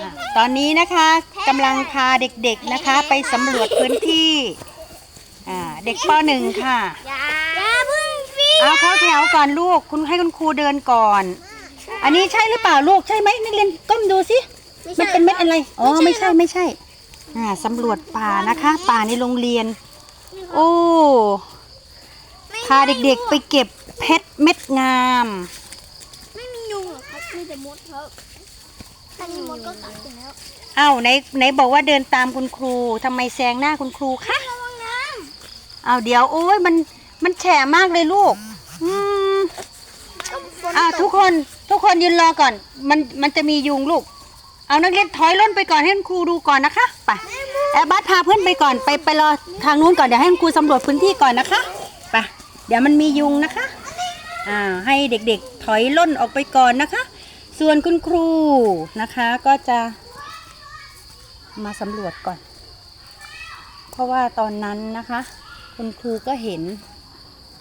อะตอนนี้นะคะกำลังพาเด็กๆนะคะ ไปสำรวจพื้นที่อ่าเด็กป .1 ค่ะ อย่าอย่าเพึ่งฟีเอาเข้าแถวก่อนลูกคุณให้คุณครูเดินก่อน อันนี้ใช่หรือเปล่าลูกใช่ไหมนักเรียนก้มดูสิมันเป็นเม็ดอะไรอ๋อไม่ใช่ไม่ใช่อ่าสำรวจป่านะคะ ป่าในโรงเรียน โอ้พาเด็กๆไปเก็บเพชรเม็ดงาม ไม่มียุงหรอกครับมีแต่มดครับ ถ้ามีมดก็กัดไปแล้วเอ้าไหนไหนบอกว่าเดินตามคุณครูทำไมแซงหน้าคุณครูคะระวังน้เอาเดี๋ยวโอ้ยมันมันแฉะมากเลยลูก อืมำก็ฝนอ่าตทุกกคนทุกคนยืนรอก่อน มันมันจะมียุงลูก เอานักเรียนถอยล่นไปก่อนให้คุณครูดูก่อนนะคะไปแอบบัสพาเพื่อนไปก่อนไปไปรอทางนู้นก่อนเดี๋ยวให้คุณครูสำรวจพื้นที่ก่อนนะคะไปเดี๋ยวมันมียุงนะคะอ่าให้เด็กๆ ถอยล่นออกไปก่อนนะคะ ส่วนคุณครูนะคะก็จะมาสำรวจก่อน เพราะว่าตอนนั้นนะคะ คุณครูก็เห็น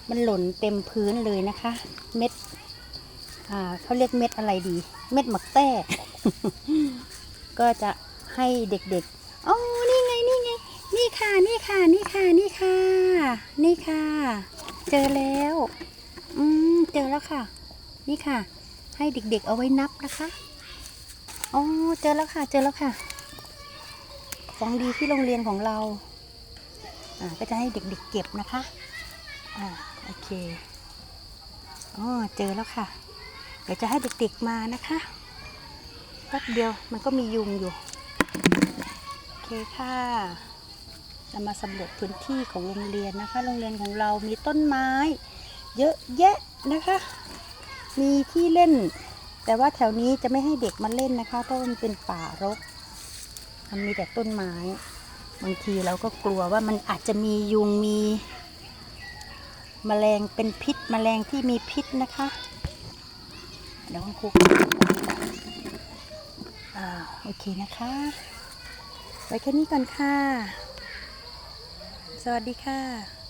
มันหล่นเต็มพื้นเลยนะคะ เม็ดอ่าเขาเรียกเม็ดอะไรดี เม็ดหมักแต้ ก็จะให้เด็กๆอ๋อนี่ไงนี่ไง นี่ค่ะนี่ค่ะนี่ค่ะนี่ค่ะ นี่ค่ะ เจอแล้ว อืมเจอแล้วค่ะ นี่ค่ะ ให้เด็กๆเอาไว้นับนะคะอ๋อเจอแล้วค่ะ เจอแล้วค่ะ ของดีที่โรงเรียนของเราอ่าก็จะให้เด็กๆเก็บนะคะอ่าโอเคอ๋อเจอแล้วค่ะ เดี๋ยวจะให้เด็กๆมานะคะแป๊บเดียวมันก็มียุงอยู่โอเคค่ะเรามาสำรวจพื้นที่ของโรงเรียนนะคะ โรงเรียนของเรามีต้นไม้ เยอะแยะนะคะ มีที่เล่น แต่ว่าแถวนี้จะไม่ให้เด็กมาเล่นนะคะ เพราะมันเป็นป่ารก มันมีแต่ต้นไม้ บางทีเราก็กลัวว่ามันอาจจะมียุงมีแมลงเป็นพิษแมลงที่มีพิษนะคะ เดี๋ยวคุณครูโอเคนะคะ ไว้แค่นี้ก่อนค่ะ สวัสดีค่ะ